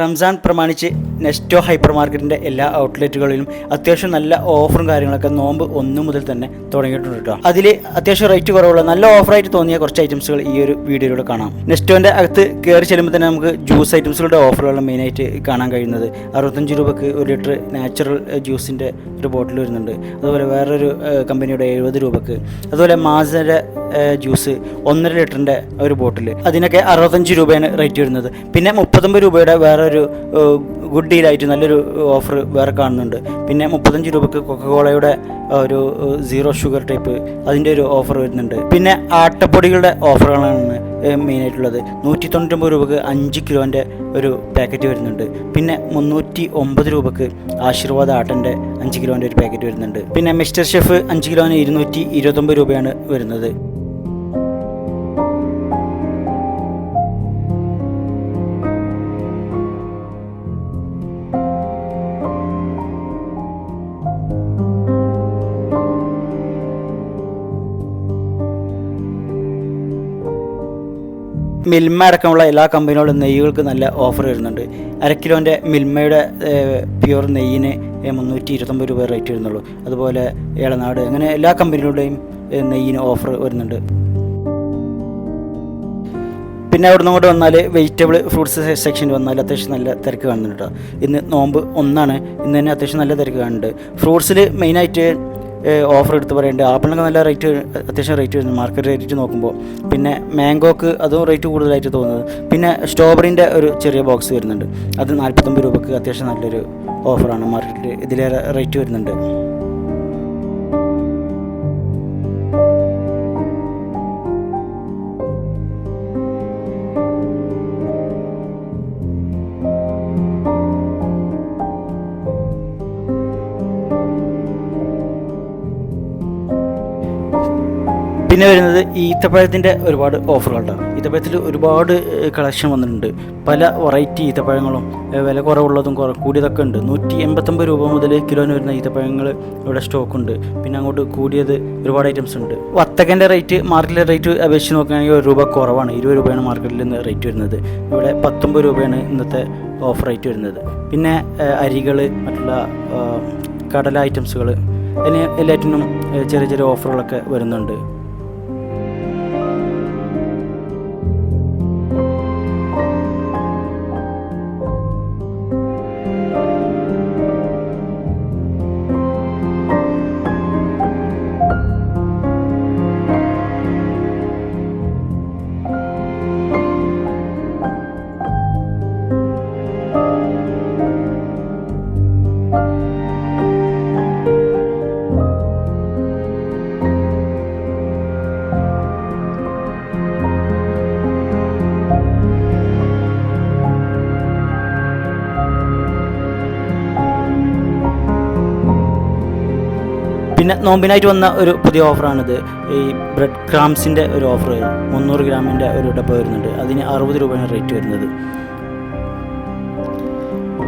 റംസാൻ പ്രമാണിച്ച് നെസ്റ്റോ ഹൈപ്പർ മാർക്കറ്റിന്റെ എല്ലാ ഔട്ട്ലെറ്റുകളിലും അത്യാവശ്യം നല്ല ഓഫറും കാര്യങ്ങളൊക്കെ നോമ്പ് ഒന്ന് മുതൽ തന്നെ തുടങ്ങിയിട്ടുണ്ട് കേട്ടോ. അതിൽ അത്യാവശ്യം റേറ്റ് കുറവുള്ള നല്ല ഓഫറായിട്ട് തോന്നിയ കുറച്ച് ഐറ്റംസുകൾ ഈ ഒരു വീഡിയോയിലൂടെ കാണാം. നെസ്റ്റോന്റെ അകത്ത് കയറി ചെല്ലുമ്പോൾ തന്നെ നമുക്ക് ജ്യൂസ് ഐറ്റംസുകളുടെ ഓഫറുകളാണ് മെയിനായിട്ട് കാണാൻ കഴിയുന്നത്. അറുപത്തഞ്ച് രൂപക്ക് ഒരു ലിറ്റർ നാച്ചുറൽ ജ്യൂസിന്റെ ഒരു ബോട്ടിൽ വരുന്നുണ്ട്. അതുപോലെ വേറൊരു കമ്പനിയുടെ എഴുപത് രൂപക്ക്. അതുപോലെ മാസയുടെ ജ്യൂസ് ഒന്നര ലിറ്ററിന്റെ ഒരു ബോട്ടിൽ അതിനൊക്കെ അറുപത്തഞ്ച് രൂപയാണ് റേറ്റ് വരുന്നത്. പിന്നെ മുപ്പത്തൊമ്പത് രൂപയുടെ വേറൊരു ഏഹ്, ഗുഡ് ഡീലായിട്ട് നല്ലൊരു ഓഫർ വേറെ കാണുന്നുണ്ട്. പിന്നെ മുപ്പത്തഞ്ച് രൂപക്ക് കൊക്കകോളയുടെ ഒരു സീറോ ഷുഗർ ടൈപ്പ് അതിന്റെ ഒരു ഓഫർ വരുന്നുണ്ട്. പിന്നെ ആട്ടപ്പൊടികളുടെ ഓഫറുകളാണ് മെയിനായിട്ടുള്ളത് നൂറ്റി തൊണ്ണൂറ്റൊമ്പത് രൂപക്ക് അഞ്ച് കിലോന്റെ ഒരു പാക്കറ്റ് വരുന്നുണ്ട്. പിന്നെ മുന്നൂറ്റി ഒമ്പത് രൂപക്ക് ആശീർവാദ ആട്ടന്റെ അഞ്ച് കിലോന്റെ ഒരു പാക്കറ്റ് വരുന്നുണ്ട്. പിന്നെ മിസ്റ്റർ ഷെഫ് അഞ്ച് കിലോന് ഇരുന്നൂറ്റി ഇരുപത്തൊമ്പത് രൂപയാണ് വരുന്നത്. മിൽമ അടക്കമുള്ള എല്ലാ കമ്പനികളും നെയ്യുകൾക്ക് നല്ല ഓഫർ വരുന്നുണ്ട്. അര കിലോന്റെ മിൽമയുടെ പ്യുവർ നെയ്യിന് മുന്നൂറ്റി ഇരുപത്തൊമ്പത് രൂപ റേറ്റ് വരുന്നുള്ളൂ. അതുപോലെ ഏളനാട് അങ്ങനെ എല്ലാ കമ്പനികളുടെയും നെയ്യിന് ഓഫർ വരുന്നുണ്ട്. പിന്നെ അവിടെ നിന്ന് വന്നാൽ വെജിറ്റബിൾ ഫ്രൂട്ട്സ് സെക്ഷനിൽ വന്നാൽ അത്യാവശ്യം നല്ല തിരക്ക് കാണുന്നുണ്ട് ഇന്ന് നോമ്പ് ഒന്നാണ്. ഇന്ന് തന്നെ അത്യാവശ്യം നല്ല തിരക്ക് കാണുന്നുണ്ട്. ഫ്രൂട്ട്സിൽ മെയിനായിട്ട് ഓഫർ എടുത്ത് പറയുന്നുണ്ട് ആപ്പിളിനൊക്കെ നല്ല റേറ്റ് അത്യാവശ്യം റേറ്റ് വരുന്നു. മാർക്കറ്റ് റേറ്റ് നോക്കുമ്പോൾ പിന്നെ മാംഗോക്ക് അതും റേറ്റ് കൂടുതലായിട്ട് തോന്നുന്നത്. പിന്നെ സ്ട്രോബറിന്റെ ഒരു ചെറിയ ബോക്സ് വരുന്നുണ്ട്. അത് നാൽപ്പത്തൊമ്പത് രൂപക്ക് അത്യാവശ്യം നല്ലൊരു ഓഫറാണ് മാർക്കറ്റിൽ ഇതിലേറെ റേറ്റ് വരുന്നുണ്ട്. പിന്നെ വരുന്നത് ഈത്തപ്പഴത്തിന്റെ ഒരുപാട് ഓഫറുകളുണ്ടാകും ഈത്തപ്പഴത്തിൽ ഒരുപാട് കളക്ഷൻ വന്നിട്ടുണ്ട്. പല വെറൈറ്റി ഈത്തപ്പഴങ്ങളും വില കുറവുള്ളതും കുറ കൂടിയതൊക്കെ ഉണ്ട്. നൂറ്റി എൺപത്തൊമ്പത് രൂപ മുതൽ കിലോന് വരുന്ന ഈത്തപ്പഴങ്ങൾ ഇവിടെ സ്റ്റോക്ക് ഉണ്ട് പിന്നെ അങ്ങോട്ട് കൂടിയത് ഒരുപാട് ഐറ്റംസ് ഉണ്ട്. വത്തക്കന്റെ റേറ്റ് മാർക്കറ്റിലെ റേറ്റ് അപേക്ഷിച്ച് നോക്കുകയാണെങ്കിൽ ഒരു രൂപ കുറവാണ്. ഇരുപത് രൂപയാണ് മാർക്കറ്റിൽ നിന്ന് റേറ്റ് വരുന്നത്. ഇവിടെ പത്തൊമ്പത് രൂപയാണ് ഇന്നത്തെ ഓഫർ റേറ്റ് വരുന്നത്. പിന്നെ അരികൾ മറ്റുള്ള കടല ഐറ്റംസുകൾ അതിന് എല്ലാറ്റിനും ചെറിയ ചെറിയ ഓഫറുകളൊക്കെ വരുന്നുണ്ട്. പിന്നെ നോമ്പിനായിട്ട് വന്ന ഒരു പുതിയ ഓഫറാണിത്. ഈ ബ്രെഡ് ക്രാംസിന്റെ ഒരു ഓഫർ മുന്നൂറ് ഗ്രാമിന്റെ ഒരു ഡബ്ബ വരുന്നുണ്ട്. അതിന് അറുപത് രൂപയാണ് റേറ്റ് വരുന്നത്.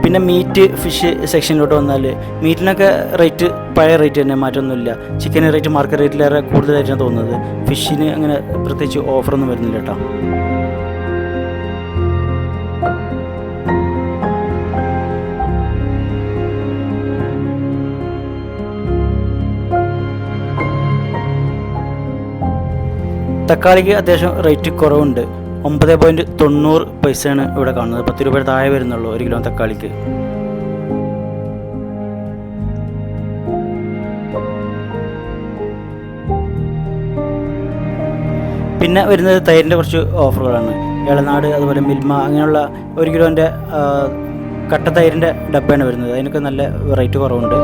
പിന്നെ മീറ്റ് ഫിഷ് സെക്ഷനിലോട്ട് വന്നാൽ മീറ്റിനൊക്കെ റേറ്റ് പഴയ റേറ്റ് തന്നെ മാറ്റമൊന്നുമില്ല. ചിക്കന് റേറ്റ് മാർക്കറ്റ് റേറ്റിലേറെ കൂടുതലായിട്ടാണ് തോന്നുന്നത്. ഫിഷിന് അങ്ങനെ പ്രത്യേകിച്ച് ഓഫറൊന്നും വരുന്നില്ല കേട്ടോ. തക്കാളിക്ക് അത്യാവശ്യം റേറ്റ് കുറവുണ്ട്. ഒമ്പത് പോയിന്റ് തൊണ്ണൂറ് പൈസയാണ് ഇവിടെ കാണുന്നത്. പത്ത് രൂപയുടെ താഴെ വരുന്നുള്ളൂ ഒരു കിലോ തക്കാളിക്ക്. പിന്നെ വരുന്നത് തൈരിന്റെ കുറച്ച് ഓഫറുകളാണ്. ഇളനാട് അതുപോലെ മിൽമ അങ്ങനെയുള്ള ഒരു കിലോന്റെ കട്ട തൈരിന്റെ ഡബ്ബയാണ് വരുന്നത്. അതിനൊക്കെ നല്ല റേറ്റ് കുറവുണ്ട്.